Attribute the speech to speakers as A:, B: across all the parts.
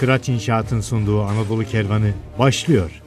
A: Kıraç İnşaat'ın sunduğu Anadolu Kervanı başlıyor.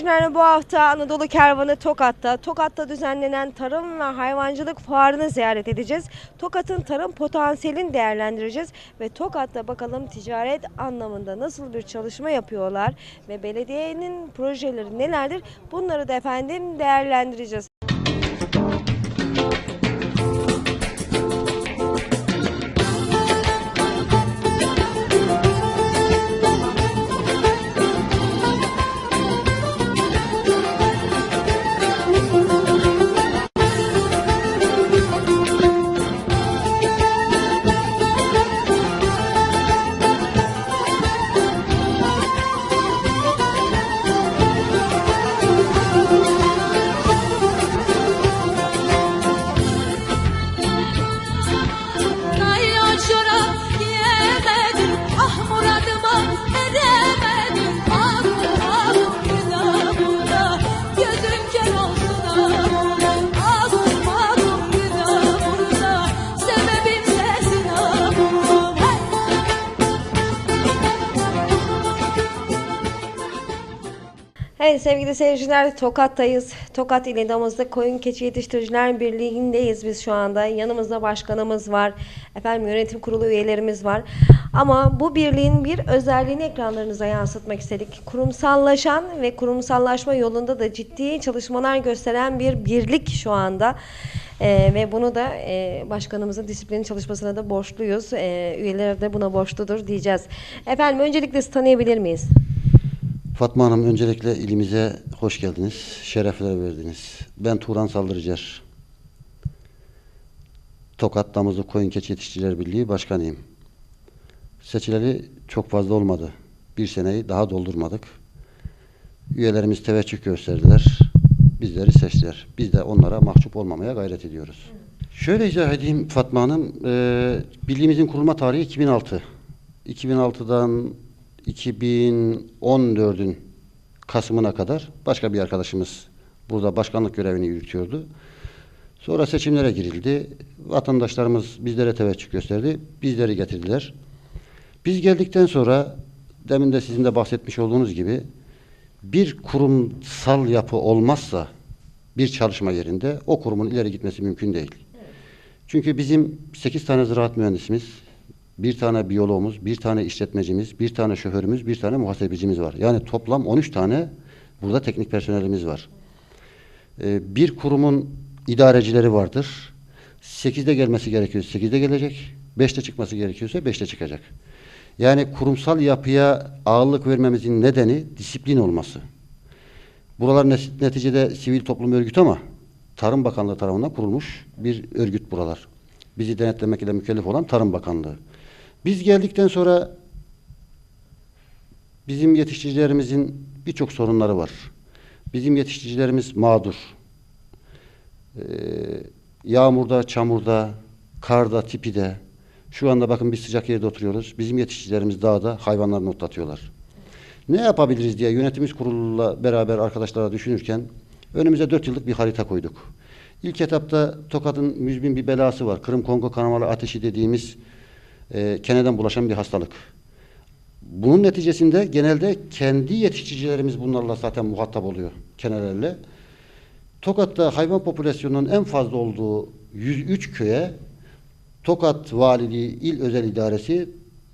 B: Seyirciler bu hafta Anadolu Kervanı Tokat'ta. Tokat'ta düzenlenen tarım ve hayvancılık fuarını ziyaret edeceğiz. Tokat'ın tarım potansiyelini değerlendireceğiz ve Tokat'ta bakalım ticaret anlamında nasıl bir çalışma yapıyorlar ve belediyenin projeleri nelerdir bunları da efendim değerlendireceğiz. Seyirciler Tokat'tayız. Tokat İl İdamızda Koyun Keçi Yetiştiriciler Birliği'ndeyiz biz şu anda. Yanımızda başkanımız var. Efendim yönetim kurulu üyelerimiz var. Ama bu birliğin bir özelliğini ekranlarınıza yansıtmak istedik. Kurumsallaşan ve kurumsallaşma yolunda da ciddi çalışmalar gösteren bir birlik şu anda. Ee, ve bunu da e, başkanımızın disiplin çalışmasına da borçluyuz. Ee, üyeler de buna borçludur diyeceğiz. Efendim öncelikle tanıyabilir miyiz?
C: Fatma Hanım öncelikle ilimize hoş geldiniz. Şerefler verdiniz. Ben Turan Saldırıcer. Tokat Damızlı Koyun Keçi Yetiştiriciler Birliği Başkanıyım. Seçileli çok fazla olmadı. Bir seneyi daha doldurmadık. Üyelerimiz teveccüh gösterdiler. Bizleri seçtiler. Biz de onlara mahcup olmamaya gayret ediyoruz. Şöyle izah edeyim Fatma Hanım. Eee birliğimizin kurulma tarihi 2006. 2006'dan 2014'ün Kasım'ına kadar başka bir arkadaşımız burada başkanlık görevini yürütüyordu. Sonra seçimlere girildi. Vatandaşlarımız bizlere teveccüh gösterdi. Bizleri getirdiler. Biz geldikten sonra demin de sizin de bahsetmiş olduğunuz gibi bir kurumsal yapı olmazsa bir çalışma yerinde o kurumun ileri gitmesi mümkün değil. Çünkü bizim 8 tane ziraat mühendisimiz, bir tane biyoloğumuz, bir tane işletmecimiz, bir tane şoförümüz, bir tane muhasebecimiz var. Yani toplam 13 tane burada teknik personelimiz var. Ee, bir kurumun idarecileri vardır. 8'de gelmesi gerekiyor, 8'de gelecek. 5'te çıkması gerekiyorsa 5'te çıkacak. Yani kurumsal yapıya ağırlık vermemizin nedeni disiplin olması. Buralar neticede sivil toplum örgütü ama Tarım Bakanlığı tarafından kurulmuş bir örgüt buralar. Bizi denetlemek ile mükellef olan Tarım Bakanlığı. Biz geldikten sonra bizim yetiştiricilerimizin birçok sorunları var. Bizim yetiştiricilerimiz mağdur. Ee, yağmurda, çamurda, karda, tipide. Şu anda bakın biz sıcak yerde oturuyoruz. Bizim yetiştiricilerimiz dağda hayvanlarını otlatıyorlar. Ne yapabiliriz diye yönetimimiz kuruluyla beraber arkadaşlara düşünürken önümüze dört yıllık bir harita koyduk. İlk etapta Tokat'ın müzmin bir belası var. Kırım Kongo kanamalı ateşi dediğimiz e, keneden bulaşan bir hastalık. Bunun neticesinde genelde kendi yetiştiricilerimiz bunlarla zaten muhatap oluyor kenelerle. Tokat'ta hayvan popülasyonunun en fazla olduğu 103 köye Tokat Valiliği İl Özel İdaresi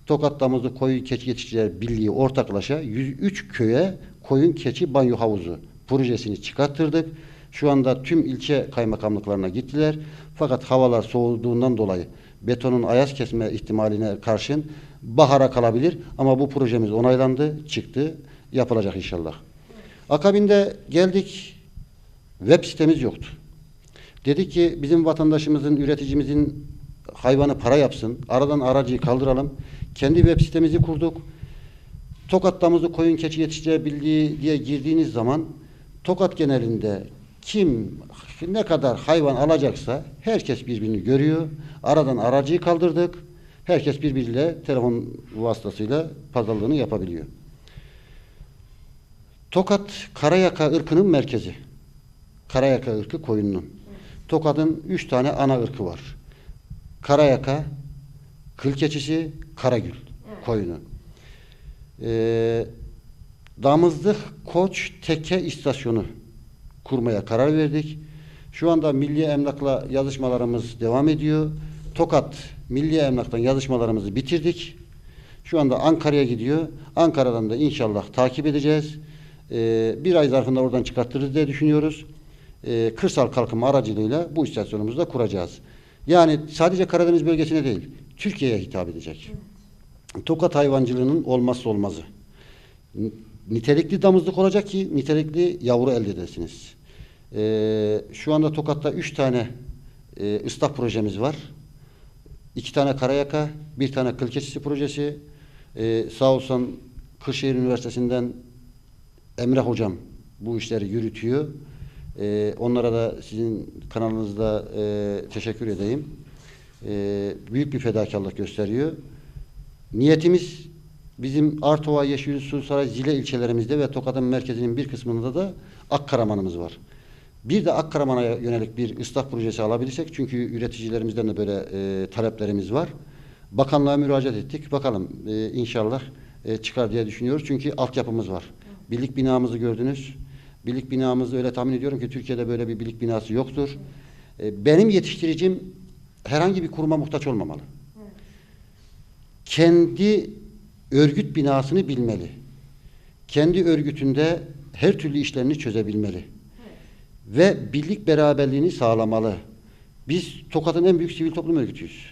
C: Tokat Koyun Keçi Yetiştiriciler Birliği ortaklaşa 103 köye koyun keçi banyo havuzu projesini çıkarttırdık. Şu anda tüm ilçe kaymakamlıklarına gittiler. Fakat havalar soğuduğundan dolayı betonun ayaz kesme ihtimaline karşın bahara kalabilir. Ama bu projemiz onaylandı, çıktı. Yapılacak inşallah. Akabinde geldik web sitemiz yoktu. Dedik ki bizim vatandaşımızın, üreticimizin hayvanı para yapsın. Aradan aracıyı kaldıralım. Kendi web sitemizi kurduk. Tokat Damızlı Koyun Keçi Yetiştiriciler Birliği diye girdiğiniz zaman Tokat genelinde kim ne kadar hayvan alacaksa herkes birbirini görüyor. Aradan aracıyı kaldırdık. Herkes birbiriyle telefon vasıtasıyla pazarlığını yapabiliyor. Tokat Karayaka ırkının merkezi. Karayaka ırkı koyunun. Tokat'ın üç tane ana ırkı var. Karayaka, kıl keçisi, karagül koyunu. Ee, Damızlık Koç Teke istasyonu kurmaya karar verdik. Şu anda Milli Emlak'la yazışmalarımız devam ediyor. Tokat Milli Emlak'tan yazışmalarımızı bitirdik. Şu anda Ankara'ya gidiyor. Ankara'dan da inşallah takip edeceğiz. Ee, bir ay zarfında oradan çıkartırız diye düşünüyoruz. Ee, kırsal kalkınma aracılığıyla bu istasyonumuzu da kuracağız. Yani sadece Karadeniz bölgesine değil, Türkiye'ye hitap edecek. Tokat hayvancılığının olmazsa olmazı. Nitelikli damızlık olacak ki nitelikli yavru elde edesiniz. Ee, şu anda Tokat'ta üç tane e, ıslah projemiz var. İki tane karayaka, bir tane kıl keçisi projesi. Ee, sağ olsun Kırşehir Üniversitesi'nden Emre Hocam bu işleri yürütüyor. Ee, onlara da sizin kanalınızda e, teşekkür edeyim. Ee, büyük bir fedakarlık gösteriyor. Niyetimiz bizim Artova, Yeşil, Sursaray, Zile ilçelerimizde ve Tokat'ın merkezinin bir kısmında da Akkaraman'ımız var. Bir de Akkaraman'a yönelik bir ıslah projesi alabilirsek çünkü üreticilerimizden de böyle e, taleplerimiz var. Bakanlığa müracaat ettik. Bakalım e, inşallah e, çıkar diye düşünüyoruz. Çünkü altyapımız var. Birlik binamızı gördünüz. Birlik binamızı öyle tahmin ediyorum ki Türkiye'de böyle bir birlik binası yoktur. E, benim yetiştiricim herhangi bir kuruma muhtaç olmamalı. Kendi örgüt binasını bilmeli. Kendi örgütünde her türlü işlerini çözebilmeli. Ve birlik beraberliğini sağlamalı. Biz Tokat'ın en büyük sivil toplum örgütüyüz.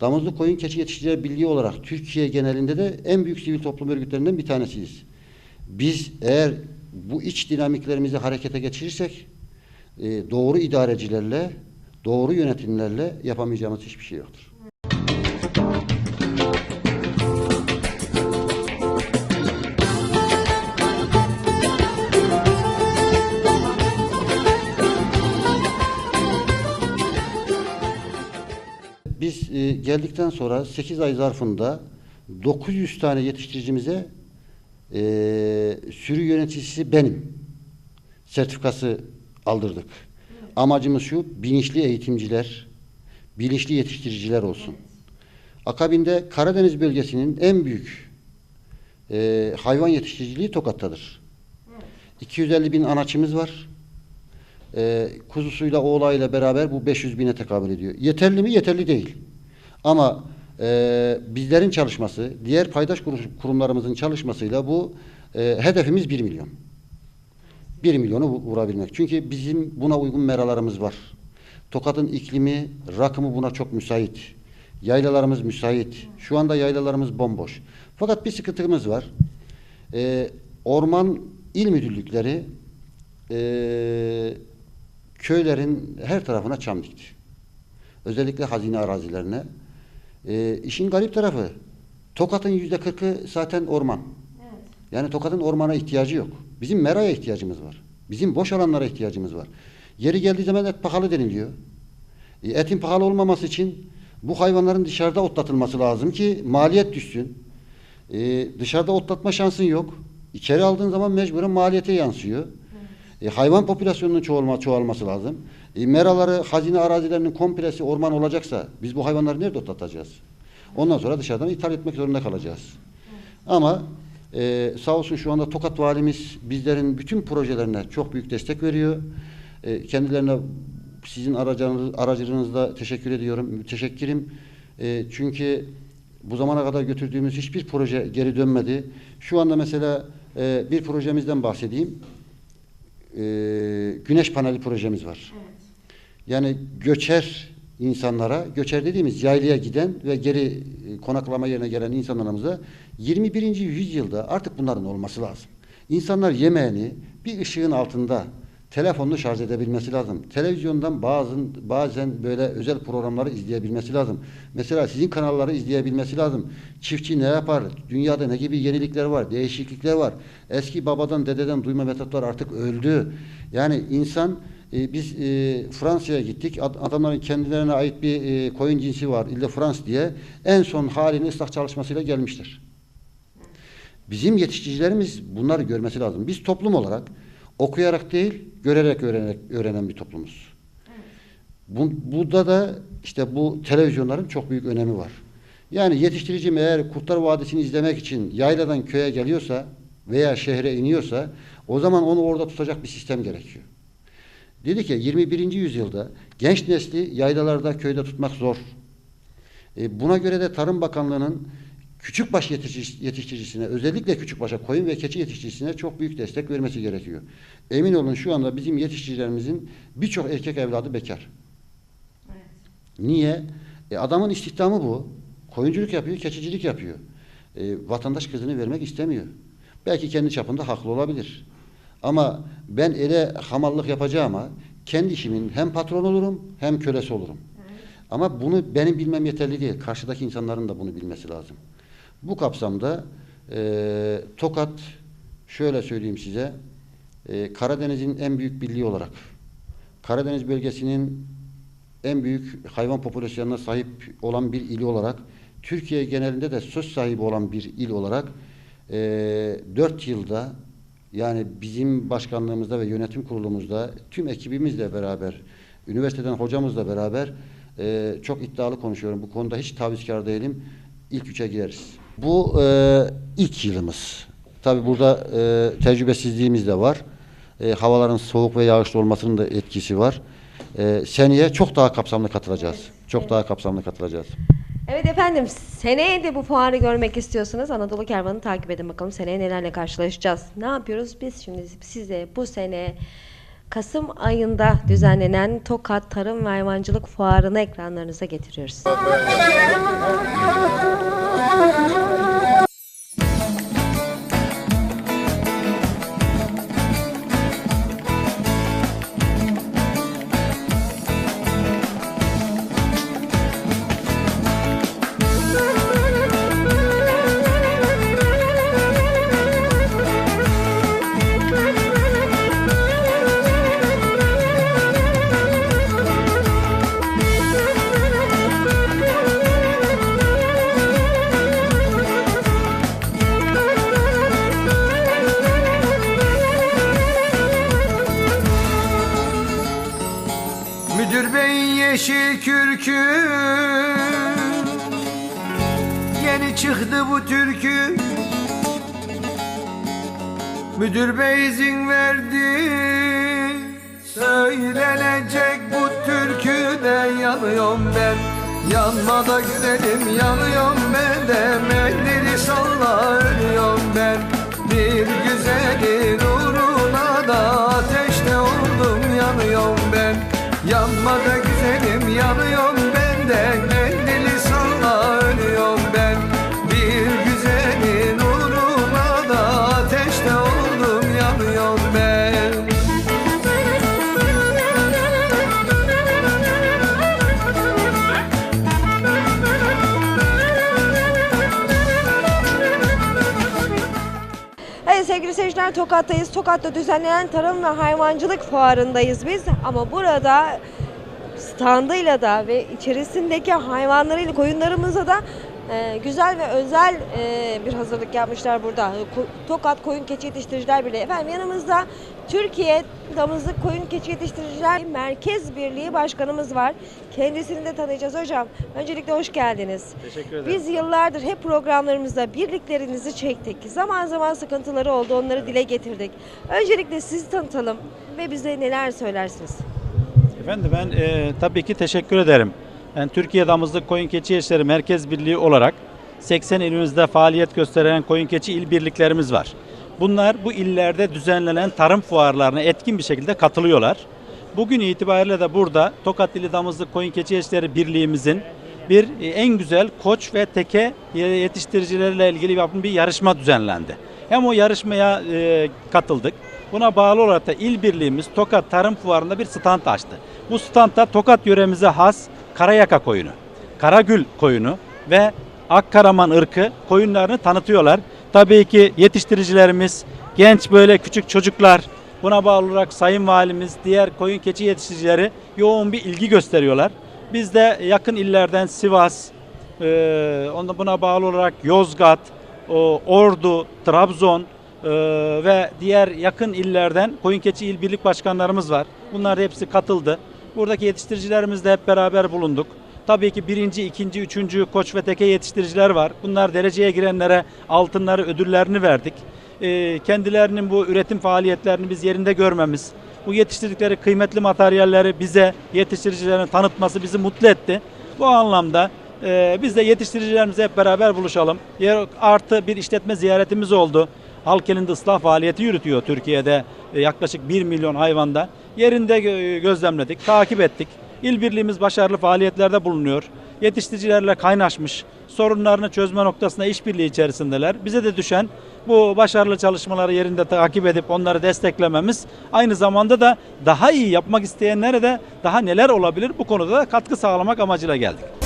C: Damızlı Koyun Keçi Yetiştiriciler Birliği olarak Türkiye genelinde de en büyük sivil toplum örgütlerinden bir tanesiyiz. Biz eğer bu iç dinamiklerimizi harekete geçirirsek e, doğru idarecilerle, doğru yönetimlerle yapamayacağımız hiçbir şey yoktur. E, geldikten sonra 8 ay zarfında 900 tane yetiştiricimize e, sürü yöneticisi benim sertifikası aldırdık. Amacımız şu, bilinçli eğitimciler, bilinçli yetiştiriciler olsun. Akabinde Karadeniz bölgesinin en büyük e, hayvan yetiştiriciliği Tokat'tadır. 250 bin anaçımız var. E, kuzusuyla oğlayla beraber bu 500 bine tekabül ediyor. Yeterli mi? Yeterli değil. Ama e, bizlerin çalışması, diğer paydaş kurumlarımızın çalışmasıyla bu e, hedefimiz 1 milyon. 1 milyonu vu- vurabilmek. Çünkü bizim buna uygun meralarımız var. Tokat'ın iklimi, rakımı buna çok müsait. Yaylalarımız müsait. Şu anda yaylalarımız bomboş. Fakat bir sıkıntımız var. Ee, orman il müdürlükleri ee, köylerin her tarafına çam dikti. Özellikle hazine arazilerine. E, işin garip tarafı Tokat'ın yüzde kırkı zaten orman. Yani Tokat'ın ormana ihtiyacı yok. Bizim meraya ihtiyacımız var. Bizim boş alanlara ihtiyacımız var. Yeri geldiği zaman et pahalı deniliyor. E, etin pahalı olmaması için bu hayvanların dışarıda otlatılması lazım ki maliyet düşsün. E, dışarıda otlatma şansın yok. İçeri aldığın zaman mecburen maliyete yansıyor. E, hayvan popülasyonunun çoğalma, çoğalması lazım. E, meraları, hazine arazilerinin komplesi orman olacaksa biz bu hayvanları nerede otlatacağız? Ondan sonra dışarıdan ithal etmek zorunda kalacağız. Ama e, sağ olsun şu anda Tokat Valimiz bizlerin bütün projelerine çok büyük destek veriyor. E, kendilerine sizin aracınız, aracılığınızda teşekkür ediyorum. Müteşekkirim. E, çünkü bu zamana kadar götürdüğümüz hiçbir proje geri dönmedi. Şu anda mesela e, bir projemizden bahsedeyim. E, güneş paneli projemiz var. Yani göçer insanlara, göçer dediğimiz yaylaya giden ve geri e, konaklama yerine gelen insanlarımıza 21. yüzyılda artık bunların olması lazım. İnsanlar yemeğini bir ışığın altında telefonunu şarj edebilmesi lazım. Televizyondan bazen bazen böyle özel programları izleyebilmesi lazım. Mesela sizin kanalları izleyebilmesi lazım. Çiftçi ne yapar? Dünyada ne gibi yenilikler var? Değişiklikler var. Eski babadan dededen duyma metotlar artık öldü. Yani insan e, biz e, Fransa'ya gittik. Ad- adamların kendilerine ait bir e, koyun cinsi var. İlle Frans diye. En son halini ıslah çalışmasıyla gelmiştir. Bizim yetiştiricilerimiz bunları görmesi lazım. Biz toplum olarak okuyarak değil, görerek öğrenerek öğrenen bir toplumuz. Bu, burada da işte bu televizyonların çok büyük önemi var. Yani yetiştiricim eğer Kurtlar Vadisi'ni izlemek için yayladan köye geliyorsa veya şehre iniyorsa o zaman onu orada tutacak bir sistem gerekiyor. Dedi ki 21. yüzyılda genç nesli yaylalarda köyde tutmak zor. E, buna göre de Tarım Bakanlığı'nın küçükbaş yetiştirici- yetiştiricisine, özellikle küçükbaşa koyun ve keçi yetiştiricisine çok büyük destek vermesi gerekiyor. Emin olun şu anda bizim yetiştiricilerimizin birçok erkek evladı bekar. Niye? E, adamın istihdamı bu. Koyunculuk yapıyor, keçicilik yapıyor. E, vatandaş kızını vermek istemiyor. Belki kendi çapında haklı olabilir. Ama ben ele hamallık yapacağıma kendi işimin hem patron olurum hem kölesi olurum. Ama bunu benim bilmem yeterli değil. Karşıdaki insanların da bunu bilmesi lazım. Bu kapsamda e, Tokat şöyle söyleyeyim size e, Karadeniz'in en büyük birliği olarak Karadeniz bölgesinin en büyük hayvan popülasyonuna sahip olan bir il olarak Türkiye genelinde de söz sahibi olan bir il olarak e, 4 yılda yani bizim başkanlığımızda ve yönetim kurulumuzda tüm ekibimizle beraber üniversiteden hocamızla beraber e, çok iddialı konuşuyorum. Bu konuda hiç tavizkar değilim. İlk üçe gireriz. Bu e, ilk yılımız. Tabi burada e, tecrübesizliğimiz de var. E, havaların soğuk ve yağışlı olmasının da etkisi var. E, seneye çok daha kapsamlı katılacağız. çok daha kapsamlı katılacağız.
B: Evet efendim seneye de bu fuarı görmek istiyorsanız Anadolu Kervan'ı takip edin bakalım seneye nelerle karşılaşacağız. Ne yapıyoruz biz şimdi size bu sene Kasım ayında düzenlenen Tokat Tarım ve Hayvancılık Fuarı'nı ekranlarınıza getiriyoruz.
D: Müdür bey izin verdi. Söylenecek bu türküde yanıyorum ben. Yanma da
B: seyirciler Tokat'tayız. Tokat'ta düzenlenen tarım ve hayvancılık fuarındayız biz. Ama burada standıyla da ve içerisindeki hayvanlarıyla koyunlarımıza da e, güzel ve özel e, bir hazırlık yapmışlar burada. Tokat Koyun Keçi Yetiştiriciler Birliği. Efendim yanımızda Türkiye Damızlık Koyun Keçi Yetiştiriciler Merkez Birliği Başkanımız var. Kendisini de tanıyacağız hocam. Öncelikle hoş geldiniz.
E: Teşekkür ederim.
B: Biz yıllardır hep programlarımızda birliklerinizi çektik. Zaman zaman sıkıntıları oldu, onları dile getirdik. Öncelikle sizi tanıtalım ve bize neler söylersiniz?
E: Efendim ben e, tabii ki teşekkür ederim. Ben Türkiye Damızlık Koyun Keçi Eşleri Merkez Birliği olarak 80 ilimizde faaliyet gösteren koyun keçi il birliklerimiz var. Bunlar bu illerde düzenlenen tarım fuarlarına etkin bir şekilde katılıyorlar. Bugün itibariyle de burada Tokat İli Damızlık Koyun Keçi Eşleri Birliğimizin bir e, en güzel koç ve teke yetiştiricileriyle ilgili bir yarışma düzenlendi. Hem o yarışmaya e, katıldık. Buna bağlı olarak da il birliğimiz Tokat Tarım Fuarı'nda bir stand açtı. Bu standta Tokat yöremize has Karayaka koyunu, Karagül koyunu ve Akkaraman ırkı koyunlarını tanıtıyorlar. Tabii ki yetiştiricilerimiz, genç böyle küçük çocuklar, buna bağlı olarak Sayın Valimiz, diğer koyun keçi yetiştiricileri yoğun bir ilgi gösteriyorlar. Biz de yakın illerden Sivas, onda buna bağlı olarak Yozgat, Ordu, Trabzon e, ve diğer yakın illerden koyun keçi il birlik başkanlarımız var. Bunlar hepsi katıldı. Buradaki yetiştiricilerimizle hep beraber bulunduk. Tabii ki birinci, ikinci, üçüncü koç ve teke yetiştiriciler var. Bunlar dereceye girenlere altınları, ödüllerini verdik. Ee, kendilerinin bu üretim faaliyetlerini biz yerinde görmemiz, bu yetiştirdikleri kıymetli materyalleri bize yetiştiricilerin tanıtması bizi mutlu etti. Bu anlamda e, biz de yetiştiricilerimizle hep beraber buluşalım. Yer, artı bir işletme ziyaretimiz oldu. Halk elinde ıslah faaliyeti yürütüyor Türkiye'de e, yaklaşık 1 milyon hayvanda. Yerinde gö- gözlemledik, takip ettik. İl birliğimiz başarılı faaliyetlerde bulunuyor. Yetiştiricilerle kaynaşmış, sorunlarını çözme noktasında işbirliği içerisindeler. Bize de düşen bu başarılı çalışmaları yerinde takip edip onları desteklememiz aynı zamanda da daha iyi yapmak isteyenlere de daha neler olabilir bu konuda da katkı sağlamak amacıyla geldik.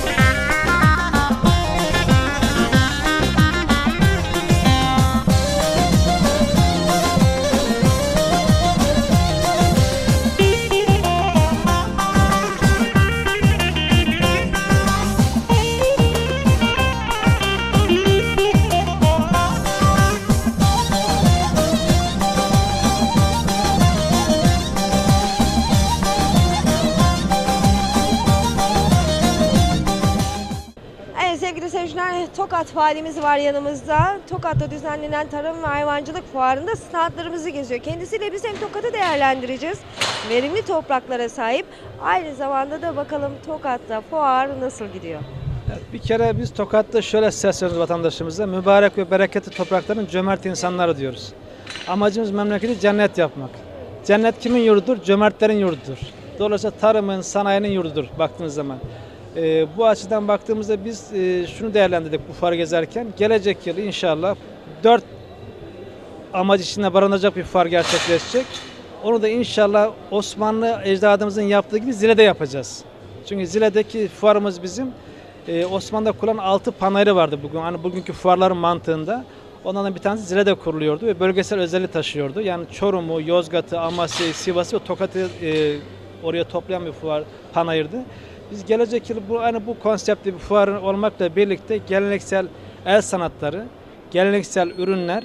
B: Tokat valimiz var yanımızda. Tokat'ta düzenlenen tarım ve hayvancılık fuarında standlarımızı geziyor. Kendisiyle biz hem Tokat'ı değerlendireceğiz. Verimli topraklara sahip. Aynı zamanda da bakalım Tokat'ta fuar nasıl gidiyor?
F: Bir kere biz Tokat'ta şöyle sesleniyoruz vatandaşımıza. Mübarek ve bereketli toprakların cömert insanları diyoruz. Amacımız memleketi cennet yapmak. Cennet kimin yurdudur? Cömertlerin yurdudur. Dolayısıyla tarımın, sanayinin yurdudur baktığınız zaman. Ee, bu açıdan baktığımızda biz e, şunu değerlendirdik bu fuarı gezerken. Gelecek yıl inşallah dört amaç içinde barınacak bir fuar gerçekleşecek. Onu da inşallah Osmanlı ecdadımızın yaptığı gibi Zile'de yapacağız. Çünkü Zile'deki fuarımız bizim e, Osmanlı'da kurulan altı panayırı vardı bugün. Hani bugünkü fuarların mantığında. Onlardan bir tanesi Zile'de kuruluyordu ve bölgesel özelliği taşıyordu. Yani Çorum'u, Yozgat'ı, Amasya'yı, Sivas'ı ve Tokat'ı e, oraya toplayan bir fuar panayırdı. Biz gelecek yıl bu aynı bu konseptli bir fuar olmakla birlikte geleneksel el sanatları, geleneksel ürünler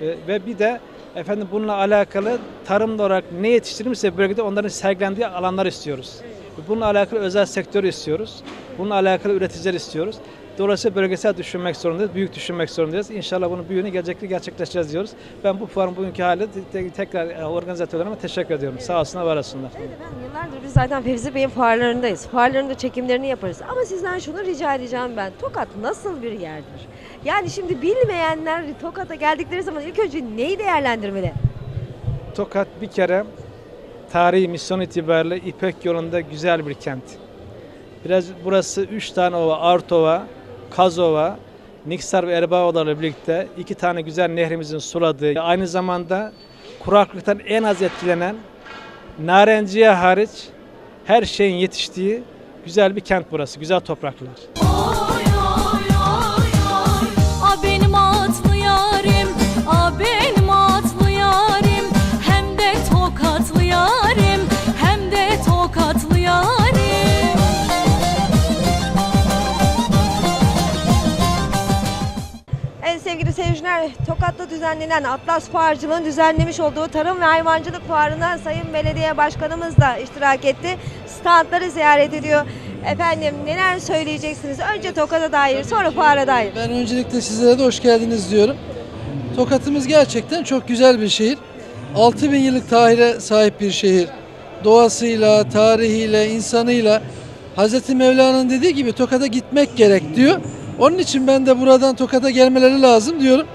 F: e, ve bir de efendim bununla alakalı tarımla olarak ne yetiştirilmişse bölgede onların sergilendiği alanlar istiyoruz. Bununla alakalı özel sektör istiyoruz. Bununla alakalı üreticiler istiyoruz. Dolayısıyla bölgesel düşünmek zorundayız, büyük düşünmek zorundayız. İnşallah bunun büyüğünü gelecekte gerçekleştireceğiz diyoruz. Ben bu fuarın bugünkü hali te- tekrar e, organizatörlerime teşekkür ediyorum. Sağ olsunlar, var olsunlar.
B: Evet efendim yıllardır biz zaten Fevzi Bey'in fuarlarındayız. Fuarlarında çekimlerini yaparız. Ama sizden şunu rica edeceğim ben. Tokat nasıl bir yerdir? Yani şimdi bilmeyenler Tokat'a geldikleri zaman ilk önce neyi değerlendirmeli?
F: Tokat bir kere tarihi misyon itibariyle İpek yolunda güzel bir kent. Biraz burası üç tane ova, Artova, Kazova, Niksar ve Erbaoğlu'larla birlikte iki tane güzel nehrimizin suladığı, aynı zamanda kuraklıktan en az etkilenen Narenciye hariç her şeyin yetiştiği güzel bir kent burası, güzel topraklar.
G: Hem
B: de tokatlı Tokat'ta düzenlenen Atlas Fuarcılığın düzenlemiş olduğu Tarım ve Hayvancılık Fuarı'na Sayın Belediye Başkanımız da iştirak etti. Standları ziyaret ediyor. Efendim neler söyleyeceksiniz? Önce Tokat'a dair, sonra fuara dair.
H: Ben öncelikle sizlere de hoş geldiniz diyorum. Tokat'ımız gerçekten çok güzel bir şehir. 6000 yıllık tarihe sahip bir şehir. Doğasıyla, tarihiyle, insanıyla Hz. Mevlana'nın dediği gibi Tokat'a gitmek gerek diyor. Onun için ben de buradan Tokat'a gelmeleri lazım diyorum.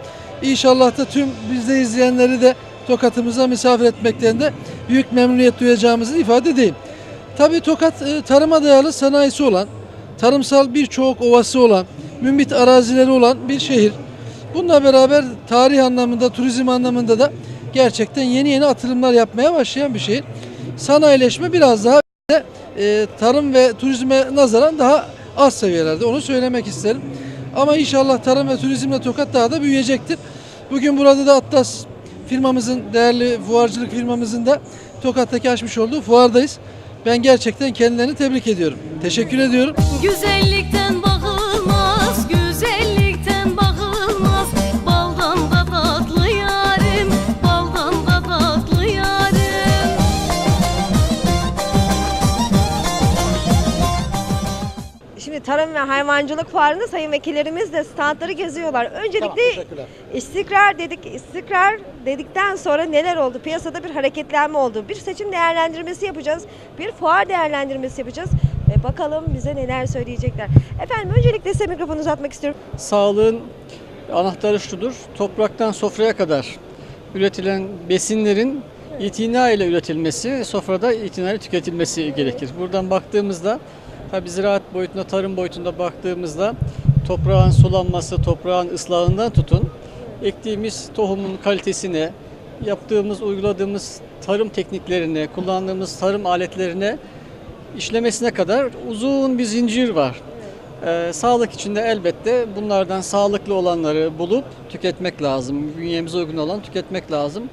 H: İnşallah da tüm bizde izleyenleri de Tokat'ımıza misafir etmekten de büyük memnuniyet duyacağımızı ifade edeyim. Tabii Tokat e, tarıma dayalı sanayisi olan, tarımsal birçok ovası olan, mümbit arazileri olan bir şehir. Bununla beraber tarih anlamında, turizm anlamında da gerçekten yeni yeni atılımlar yapmaya başlayan bir şehir. Sanayileşme biraz daha e, tarım ve turizme nazaran daha az seviyelerde. Onu söylemek isterim. Ama inşallah tarım ve turizmle Tokat daha da büyüyecektir. Bugün burada da Atlas firmamızın, değerli fuarcılık firmamızın da Tokat'taki açmış olduğu fuardayız. Ben gerçekten kendilerini tebrik ediyorum. Teşekkür ediyorum.
G: Güzellikten bakılmaz,
B: Tarım ve Hayvancılık Fuarı'nda sayın vekillerimiz de standları geziyorlar. Öncelikle istikrar dedik. İstikrar dedikten sonra neler oldu? Piyasada bir hareketlenme oldu. Bir seçim değerlendirmesi yapacağız. Bir fuar değerlendirmesi yapacağız. Ve bakalım bize neler söyleyecekler. Efendim öncelikle size mikrofonu uzatmak istiyorum.
I: Sağlığın anahtarı şudur. Topraktan sofraya kadar üretilen besinlerin itina ile üretilmesi, sofrada itinayla tüketilmesi gerekir. Buradan baktığımızda, tabi ziraat boyutunda, tarım boyutunda baktığımızda toprağın sulanması, toprağın ıslahından tutun, ektiğimiz tohumun kalitesine, yaptığımız, uyguladığımız tarım tekniklerine, kullandığımız tarım aletlerine işlemesine kadar uzun bir zincir var. Ee, sağlık içinde elbette bunlardan sağlıklı olanları bulup tüketmek lazım. Bünyemize uygun olan tüketmek lazım.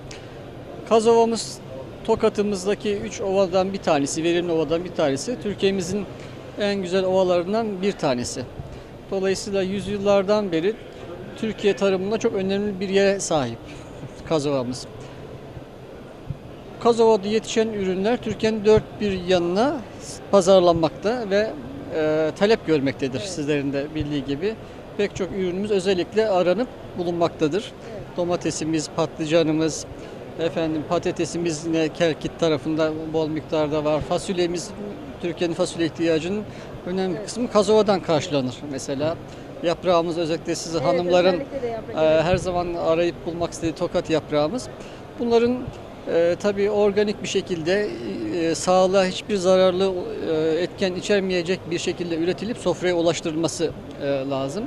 I: Kazova'mız Tokat'ımızdaki 3 ovadan bir tanesi, verimli ovadan bir tanesi. Türkiye'mizin en güzel ovalarından bir tanesi. Dolayısıyla yüzyıllardan beri Türkiye tarımında çok önemli bir yere sahip Kazova'mız. Kazova'da yetişen ürünler Türkiye'nin dört bir yanına pazarlanmakta ve e, talep görmektedir sizlerin de bildiği gibi. Pek çok ürünümüz özellikle aranıp bulunmaktadır. Domatesimiz, patlıcanımız, efendim patatesimiz yine Kerkit tarafında bol miktarda var. Fasulyemiz, Türkiye'nin fasulye ihtiyacının önemli kısmı Kazova'dan karşılanır mesela. Yaprağımız özellikle siz hanımların e, her zaman arayıp bulmak istediği tokat yaprağımız. Bunların e, tabii organik bir şekilde e, sağlığa hiçbir zararlı e, etken içermeyecek bir şekilde üretilip sofraya ulaştırılması e, lazım.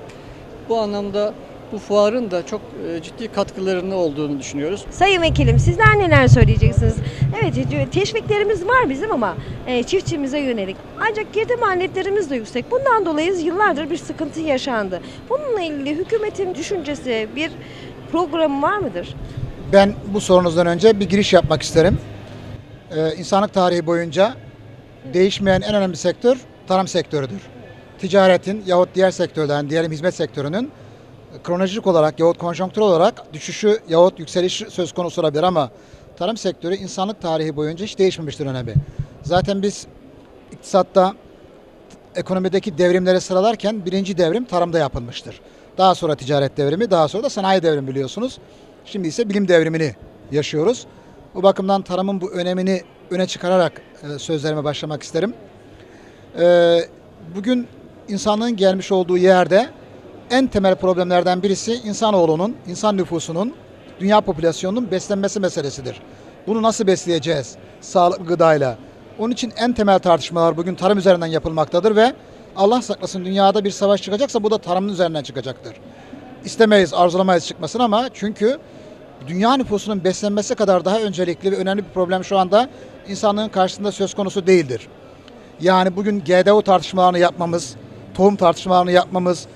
I: Bu anlamda bu fuarın da çok e, ciddi katkılarının olduğunu düşünüyoruz.
B: Sayın Vekilim sizler neler söyleyeceksiniz? Evet teşviklerimiz var bizim ama e, çiftçimize yönelik. Ancak girdi maliyetlerimiz de yüksek. Bundan dolayı yıllardır bir sıkıntı yaşandı. Bununla ilgili hükümetin düşüncesi bir programı var mıdır?
J: Ben bu sorunuzdan önce bir giriş yapmak isterim. Ee, insanlık tarihi boyunca değişmeyen en önemli sektör tarım sektörüdür. Ticaretin yahut diğer sektörlerin, diğer hizmet sektörünün kronolojik olarak yahut konjonktür olarak düşüşü yahut yükselişi söz konusu olabilir ama tarım sektörü insanlık tarihi boyunca hiç değişmemiştir önemi. Zaten biz iktisatta ekonomideki devrimleri sıralarken birinci devrim tarımda yapılmıştır. Daha sonra ticaret devrimi, daha sonra da sanayi devrimi biliyorsunuz. Şimdi ise bilim devrimini yaşıyoruz. Bu bakımdan tarımın bu önemini öne çıkararak e, sözlerime başlamak isterim. E, bugün insanlığın gelmiş olduğu yerde en temel problemlerden birisi insanoğlunun, insan nüfusunun, dünya popülasyonunun beslenmesi meselesidir. Bunu nasıl besleyeceğiz? Sağlıklı gıdayla. Onun için en temel tartışmalar bugün tarım üzerinden yapılmaktadır ve Allah saklasın dünyada bir savaş çıkacaksa bu da tarımın üzerinden çıkacaktır. İstemeyiz, arzulamayız çıkmasın ama çünkü dünya nüfusunun beslenmesi kadar daha öncelikli ve önemli bir problem şu anda insanlığın karşısında söz konusu değildir. Yani bugün GDO tartışmalarını yapmamız, tohum tartışmalarını yapmamız,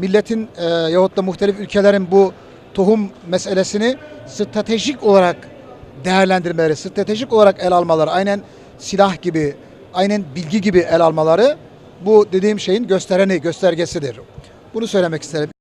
J: milletin e, yahut da muhtelif ülkelerin bu tohum meselesini stratejik olarak değerlendirmeleri, stratejik olarak el almaları, aynen silah gibi, aynen bilgi gibi el almaları bu dediğim şeyin göstereni, göstergesidir. Bunu söylemek isterim.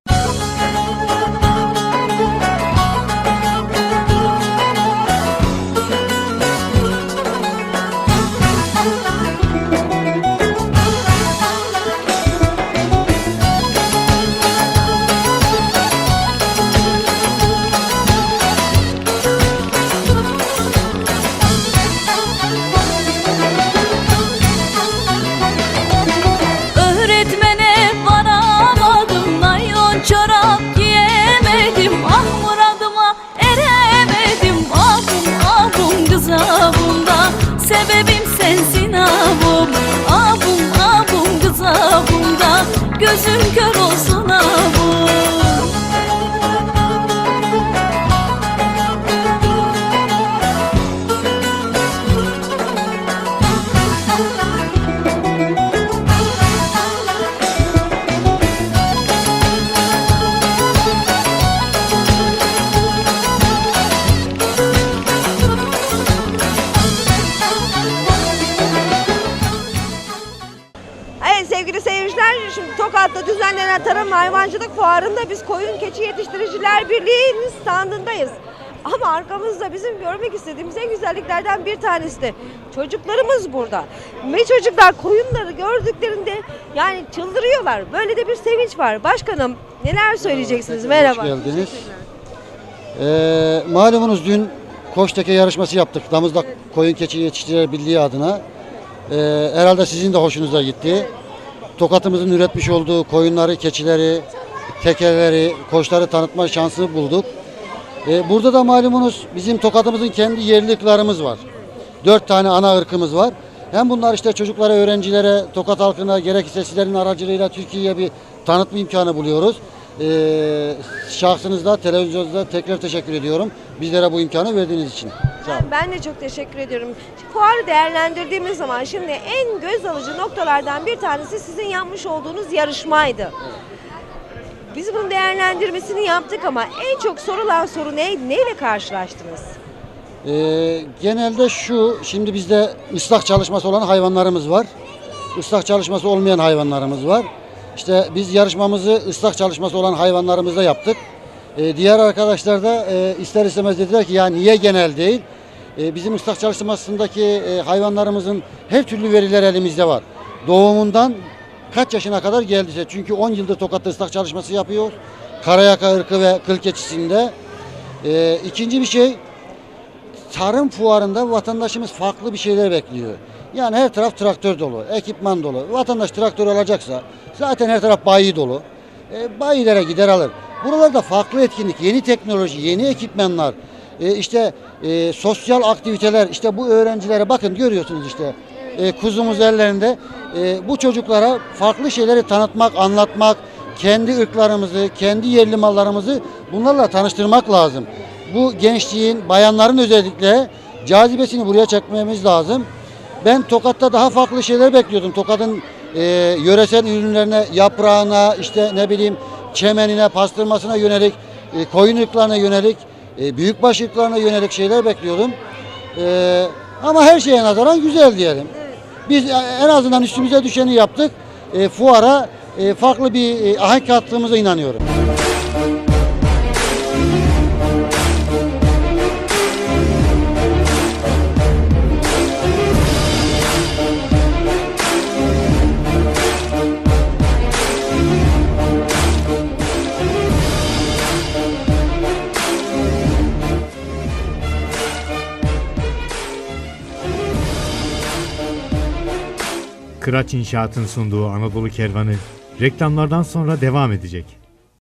B: gözüm Yetiştiriciler Birliği'nin standındayız. Ama arkamızda bizim görmek istediğimiz en güzelliklerden bir tanesi de çocuklarımız burada. Ve çocuklar koyunları gördüklerinde yani çıldırıyorlar. Böyle de bir sevinç var. Başkanım neler söyleyeceksiniz? Merhaba.
C: Hoş geldiniz. Ee, malumunuz dün Koçteke yarışması yaptık. Damızda Koyun Keçi Yetiştiriciler Birliği adına. Ee, herhalde sizin de hoşunuza gitti. Tokat'ımızın üretmiş olduğu koyunları, keçileri, tekeleri, koçları tanıtma şansı bulduk. Ee, burada da malumunuz bizim Tokat'ımızın kendi yerli ırklarımız var. Dört tane ana ırkımız var. Hem bunlar işte çocuklara, öğrencilere, Tokat halkına gerekirse sizlerin aracılığıyla Türkiye'ye bir tanıtma imkanı buluyoruz. Ee, şahsınızda, televizyonda tekrar teşekkür ediyorum. Bizlere bu imkanı verdiğiniz için. Olun.
B: Ben de çok teşekkür ediyorum. Fuarı değerlendirdiğimiz zaman şimdi en göz alıcı noktalardan bir tanesi sizin yapmış olduğunuz yarışmaydı. Biz bunun değerlendirmesini yaptık ama en çok sorulan soru ne, neyle karşılaştınız?
C: Ee, genelde şu, şimdi bizde ıslak çalışması olan hayvanlarımız var. Islak çalışması olmayan hayvanlarımız var. İşte biz yarışmamızı ıslak çalışması olan hayvanlarımızda yaptık. Ee, diğer arkadaşlar da e, ister istemez dediler ki ya niye genel değil? Ee, bizim ıslak çalışmasındaki e, hayvanlarımızın her türlü veriler elimizde var. Doğumundan kaç yaşına kadar geldiyse. Çünkü 10 yıldır Tokat'ta ıslak çalışması yapıyor. Karayaka ırkı ve kıl keçisinde. Ee, ikinci bir şey, tarım fuarında vatandaşımız farklı bir şeyler bekliyor. Yani her taraf traktör dolu, ekipman dolu. Vatandaş traktör alacaksa zaten her taraf bayi dolu. E, bayilere gider alır. Buralarda farklı etkinlik, yeni teknoloji, yeni ekipmanlar, e, işte e, sosyal aktiviteler, işte bu öğrencilere bakın görüyorsunuz işte e, kuzumuz ellerinde. E, bu çocuklara farklı şeyleri tanıtmak, anlatmak, kendi ırklarımızı, kendi yerli mallarımızı bunlarla tanıştırmak lazım. Bu gençliğin, bayanların özellikle cazibesini buraya çekmemiz lazım. Ben Tokat'ta daha farklı şeyler bekliyordum. Tokat'ın e, yöresel ürünlerine, yaprağına, işte ne bileyim çemenine, pastırmasına yönelik, e, koyun ırklarına yönelik, e, büyükbaş ırklarına yönelik şeyler bekliyordum. E, ama her şeye nazaran güzel diyelim. Biz e, en azından üstümüze düşeni yaptık. E, fuara e, farklı bir e, ahenk kattığımıza inanıyorum.
A: Kıraç İnşaat'ın sunduğu Anadolu Kervanı reklamlardan sonra devam edecek.